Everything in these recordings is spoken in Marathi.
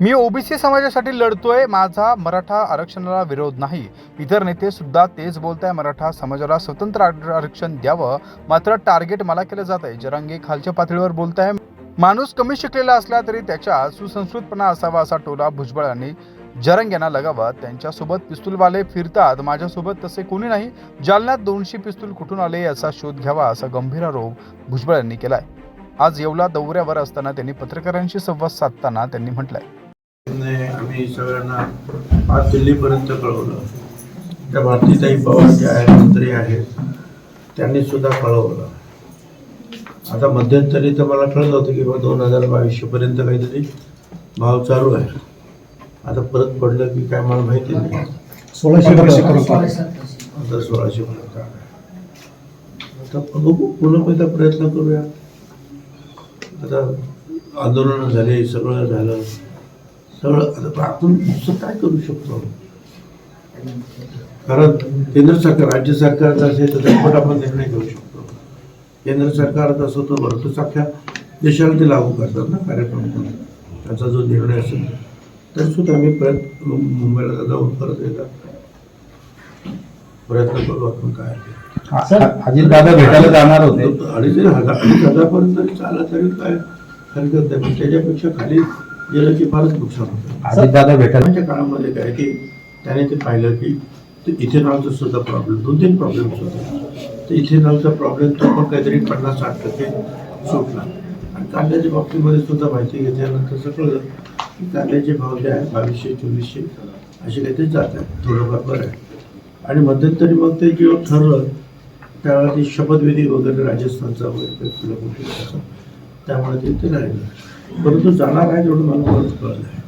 मी ओबीसी समाजासाठी लढतोय माझा मराठा आरक्षणाला विरोध नाही. इतर नेते सुद्धा तेच बोलत आहे मराठा समाजाला स्वतंत्र आर- आरक्षण द्यावं. मात्र टार्गेट मला केलं जात आहे जरांगे खालच्या पातळीवर बोलत आहे माणूस कमी शिकलेला असला तरी त्याच्या सुसंस्कृतपणा असावा असा टोला भुजबळ यांनी जरंग यांना लगावा. त्यांच्यासोबत पिस्तूलवाले फिरतात माझ्यासोबत तसे कोणी नाही. जालन्यात दोनशे पिस्तूल कुठून आले याचा शोध घ्यावा असा गंभीर आरोप भुजबळ यांनी केलाय. आज येवला दौऱ्यावर असताना त्यांनी पत्रकारांशी संवाद साधताना त्यांनी म्हटलंय आम्ही सगळ्यांना आज दिल्लीपर्यंत कळवलं. त्या भारतीताई पवार ज्या आहेत मंत्री आहेत त्यांनी सुद्धा कळवलं. आता मध्यंतरी तर मला कळलं होतं की बा दोन हजार बावीसशेपर्यंत काहीतरी भाव चालू आहे. आता परत पडलं की काय मला माहिती नाही. सोळाशे आता सोळाशेपर्यंत. आता बघू पुन्हा एकदा प्रयत्न करूया. आता आंदोलनं झाले सगळं झालं. आता आपण दुसरं काय करू शकतो कारण केंद्र सरकार राज्य सरकारचं असेल तर त्याच्यावर आपण निर्णय घेऊ शकतो. केंद्र सरकारचं असं तर भरपूर अख्ख्या देशाला ते लागू करतात ना कार्यक्रम. त्याचा जो निर्णय असेल तरी सुद्धा आम्ही प्रयत्न मुंबईला जाऊन परत एकदा प्रयत्न करू आपण काय. अजित दादा भेटायला जाणार होते. अडीच हजार अडीच हजारपर्यंत जरी चाललं तरी काय हरकत नाही. पण त्याच्यापेक्षा खाली गेलं की फारच नुकसान होतं. अजित दादा भेटायला त्याच्या काळामध्ये काय की त्याने ते पाहिलं की ते इथेनॉलचा सुद्धा प्रॉब्लेम दोन तीन प्रॉब्लेम्स होते. तर इथेनॉलचा प्रॉब्लेम तो पण काहीतरी पन्नास साठ टक्के सुटला आणि कांद्याच्या बाबतीमध्ये सुद्धा माहिती घेतल्यानंतर सगळं की कांद्याचे भाव जे आहेत बावीसशे चोवीसशे असे काहीतरी जात आहेत थोडंफार बरं आहे. आणि मध्यंतरी मग ते जेव्हा ठरलं त्यावेळेला ते शपथविधी वगैरे राजस्थानचा वगैरे. त्यामुळे ते ते राहिलं. परंतु जाणार आहे तेवढं मला कळलं आहे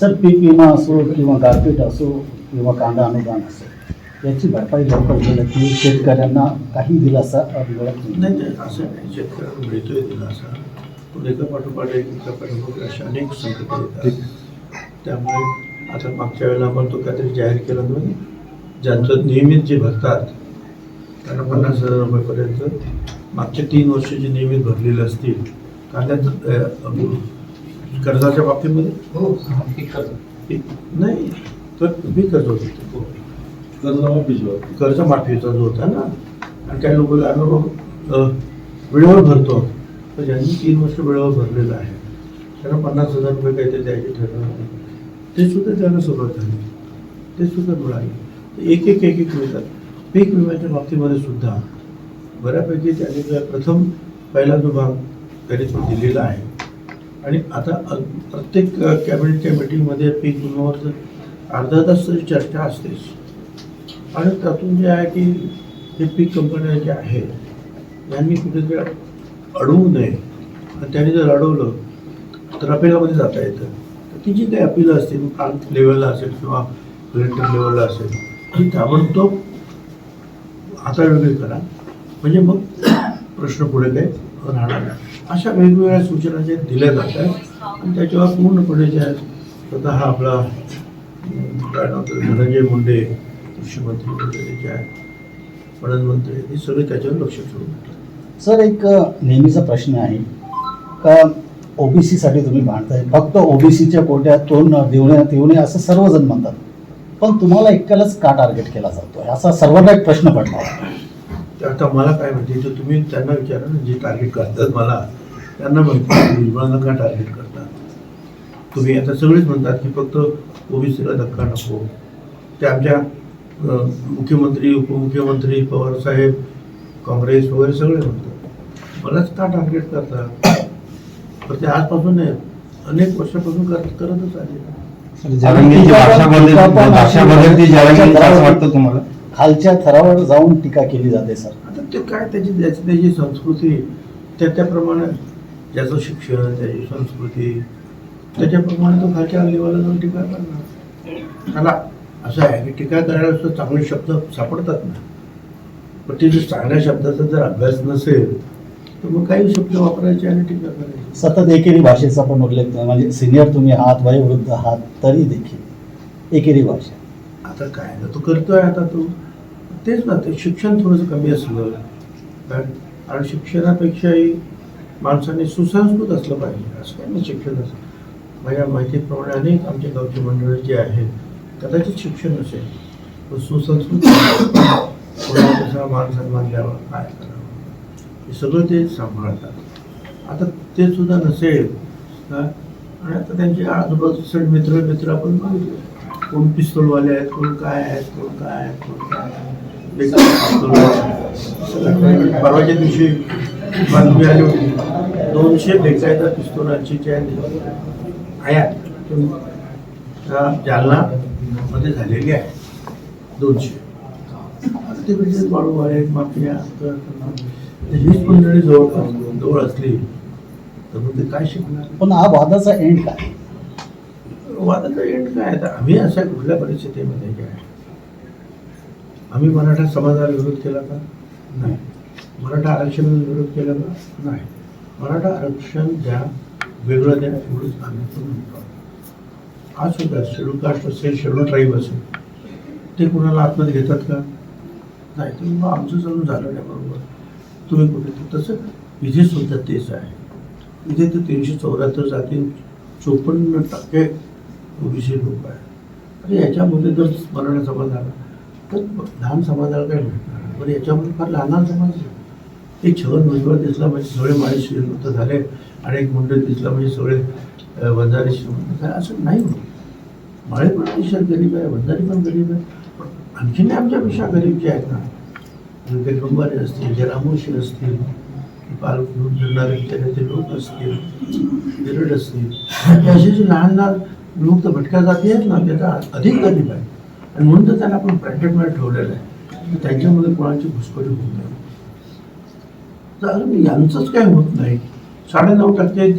सर पीक विमा असो किंवा गारपीट असो किंवा कांदा अनुदान असो याची भरपाई लवकर झालं की शेतकऱ्यांना काही दिलासा मिळत नाही. नाही नाही असं नाही. शेतकऱ्यांना मिळतोय दिलासा. पण एका पाठोपाठ एक एका पाठोपाठ अशा अनेक संकट येतात. त्यामुळे आता मागच्या वेळेला आपण तो काहीतरी जाहीर केला नव्हतं ज्यांचं नियमित जे भरतात त्यांना पन्नास हजार रुपयेपर्यंत मागच्या तीन वर्ष जे नियमित भरलेले असतील कांद्यात कर्जाच्या बाबतीमध्ये? पीक- नाही तर पीक कर्ज होतं. ते. कर्जमाफीचा जो होता ना आणि काही लोक आम्ही वेळेवर भरतो. तर ज्यांनी तीन वर्ष वेळेवर भरलेलं आहे त्यांना पन्नास हजार रुपये काहीतरी द्यायचे ठरवलं ते सुद्धा त्यांना सुरुवात झाली. ते सुद्धा मिळाले एक एक एक एक मिळतात. पीक विम्याच्या बाबतीमध्ये सुद्धा बऱ्यापैकी त्यांनी प्रथम पहिला जो भाग त्यांनी तो दिलेला आहे. आणि आता प्रत्येक कॅबिनेटच्या मिटिंगमध्ये पीक विम्यावर जर अर्धा तास तरी चर्चा असतेच. आणि त्यातून जे आहे की हे पीक कंपन्या ज्या आहेत यांनी कुठेतरी अडवू नये. आणि त्यांनी जर अडवलं तर अपिलामध्ये जाता येतं. तर ती जी काही अपिलं असतील काल लेवलला असेल किंवा कलेक्टर लेवलला असेल ती ताबडतोब हातावेगळी करा. म्हणजे मग प्रश्न पुढे काही राहणार. अशा वेगवेगळ्या सूचना ज्या दिल्या जात आहेत आणि त्याच्यावर पूर्णपणे जे आहे स्वतः हा आपला अं, धनंजय मुंडे कृषीमंत्री वगैरे जे आहेत पणन मंत्री हे सगळे त्याच्यावर लक्ष ठेवून सर एक नेहमीचा प्रश्न आहे. का ओबीसीसाठी तुम्ही मांडताय फक्त ओबीसीच्या कोट्यातून देऊ नये देऊ नये असं सर्वजण म्हणतात. पण तुम्हाला एकट्यालाच का टार्गेट केला जातो असा सर्वांना एक प्रश्न पडला आता मला काय माहिती तर तुम्ही त्यांना विचारा ना जे टार्गेट करतात मला त्यांना माहिती भुजबळांना का टार्गेट करतात तुम्ही आता सगळेच म्हणतात की फक्त ओबीसीला धक्का नको. ते आमच्या मुख्यमंत्री उपमुख्यमंत्री पवार साहेब काँग्रेस वगैरे सगळे म्हणतात. मलाच का टार्गेट करतात पण ते आजपासून नाही अनेक वर्षापासून करत करतच आले भाषा बदल भाषा बदलती वाटतं तुम्हाला? खालच्या थरावर जाऊन टीका केली जाते सर. आता ते काय त्याची त्याची त्याची संस्कृती त्या त्याप्रमाणे ज्याचं शिक्षण त्याची संस्कृती त्याच्याप्रमाणे तो खालच्या लेवलला जाऊन टीका करणार. त्याला असं आहे की टीका करायला सुद्धा चांगले शब्द सापडतात ना. पण ते जर चांगल्या शब्दाचा जर अभ्यास नसेल तर मग काही शब्द वापरायचे आणि टीका करायची. सतत एकेरी भाषेचा पण उल्लेख म्हणजे सिनियर तुम्ही आहात वयोवृद्ध आहात तरी देखील एकेरी भाषा. आता काय ना तो करतोय आता तो. तेच ना ते शिक्षण थोडंसं कमी असलं. कारण आणि शिक्षणापेक्षाही माणसाने सुसंस्कृत असलं पाहिजे. असं काही नाही शिक्षण असं. माझ्या माहितीप्रमाणे अनेक आमच्या गावची मंडळी जी आहेत कदाचित शिक्षण असेल सुसंस्कृत कसा मान सन्मान द्यावा काय करावं? हे सगळं ते सांभाळतात. आता ते सुद्धा नसेल आणि आता त्यांचे आजूबाजूचे मित्र मित्र आपण मागितले कोण पिस्तूलवाले आहेत कोण काय आहेत कोण काय आहेत कोण काय परवाच्या दिवशी बातमी आली होती. दोनशे बेकायदा पिस्तुलांची ज्या आयात जालना मध्ये झालेली आहे. दोनशे. आता ते म्हणजे माफिया हीच मंडळी जवळ जवळ असली. तर मग ते काय शिकणार? पण हा वादाचा एंड काय? वादाचा एंड काय आता? आम्ही अशा कुठल्या परिस्थितीमध्ये काय? आम्ही मराठा समाजाला विरोध केला का? नाही. मराठा आरक्षणाला विरोध केला का? नाही. मराठा आरक्षण द्या वेगळं द्या एवढंच आम्ही तो म्हणतो आज सुद्धा शेड्यूल कास्ट असेल शेड्यूल ट्राईब असेल ते कुणाला आतमध्ये घेतात का? नाही तर मग आमचं चालून झालं नाही बरोबर. तुम्ही कुठे तसं इथे सुद्धा तेच आहे. इथे तर तीनशे चौऱ्याहत्तर जाती चोपन्न टक्के ओबीसी लोक आहेत आणि याच्यामध्ये जर मराठा समाज आला तर लहान समाजाला काही भेटणार? पण याच्यामध्ये फार लहान समाज आहे. एक छगन भुजबळ दिसला म्हणजे सगळे माळी श्रीमंत झाले आणि एक मुंडे दिसला म्हणजे सगळे वंजारी श्रीमंत झाले. असं नाही होत. माळे पण अतिशय गरीब आहे वंजारी पण गरीब आहे. पण आणखीन आमच्यापेक्षा गरीब जे आहेत ना म्हणजे गंबारे असतील जे रामोशी असतील पाल घेऊन फिरणारे लोक असतील बिरड असतील. अशी असे जे लहान लहान विमुक्त भटक्या जाती आहेत ना त्याचा अधिक गरीब आहे. आणि म्हणून तर त्यांना आपण ब्रँडेडमध्ये ठेवलेलं आहे. की त्यांच्यामध्ये कोणाची घुसखोरी होत नाही तर अजून यांचंच काय होत नाही. साडेनऊ टक्के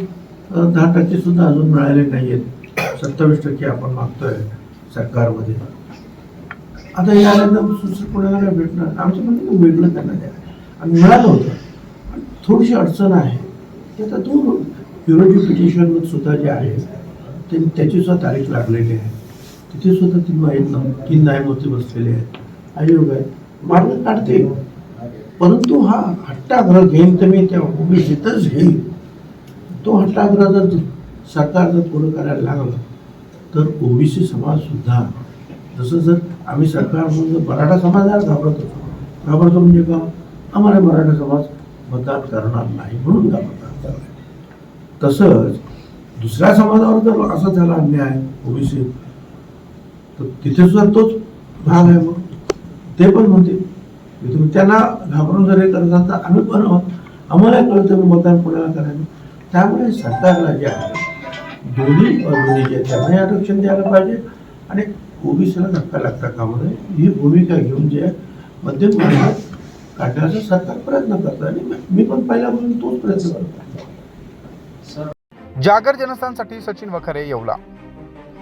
दहा टक्के सुद्धा अजून मिळाले नाही आहेत सत्तावीस टक्के आपण मागतोय सरकारमध्ये. आता या दुसरं कोणाला काय भेटणार? आमचं म्हणणं की वेगळं त्यांना द्या. आणि मिळालं होतं. थोडीशी अडचण आहे. की आता तो प्युरिटी पिटिशनमध्ये सुद्धा जे आहे ते त्याची सुद्धा तारीख लागलेली आहे. तिथे सुद्धा तीन आहेत तीन न्यायमूर्ती बसलेले आहेत. आयोग आहे. मार्ग काढते. परंतु हा हट्टाग्रह घेईन तर मी त्या ओबीसीतच घेईन. तो हट्टाग्रह जर सरकार जर पुढं करायला लागलं तर ओबीसी समाजसुद्धा जसं जर आम्ही सरकार म्हणून जर मराठा समाजाला घाबरत. होतो घाबरतो म्हणजे का? आम्हाला मराठा समाज मतदान करणार नाही म्हणून घाबरतात तसंच दुसऱ्या समाजावर जर असा झाला अन्याय ओबीसी तर तिथे सुद्धा तोच भाग आहे मग. ते पण म्हणते म्हणजे तुम्ही त्यांना घाबरून जर हे करत असाल तर आम्ही पण आहोत. आम्हाला कळतं मतदान कोणाला करायचं. त्यामुळे सरकारला जे आहे दोन्ही बाजूने जे आहे, त्यांनाही आरक्षण द्यायला पाहिजे आणि ओबीसीला धक्का लागता कामा नये. ही भूमिका घेऊन जे आहे मध्यम काढण्याचा सरकार प्रयत्न करतं. आणि मी- मी पण पहिल्यापासून तोच प्रयत्न करतो. जागर जनस्थानसाठी सचिन वखरे येवला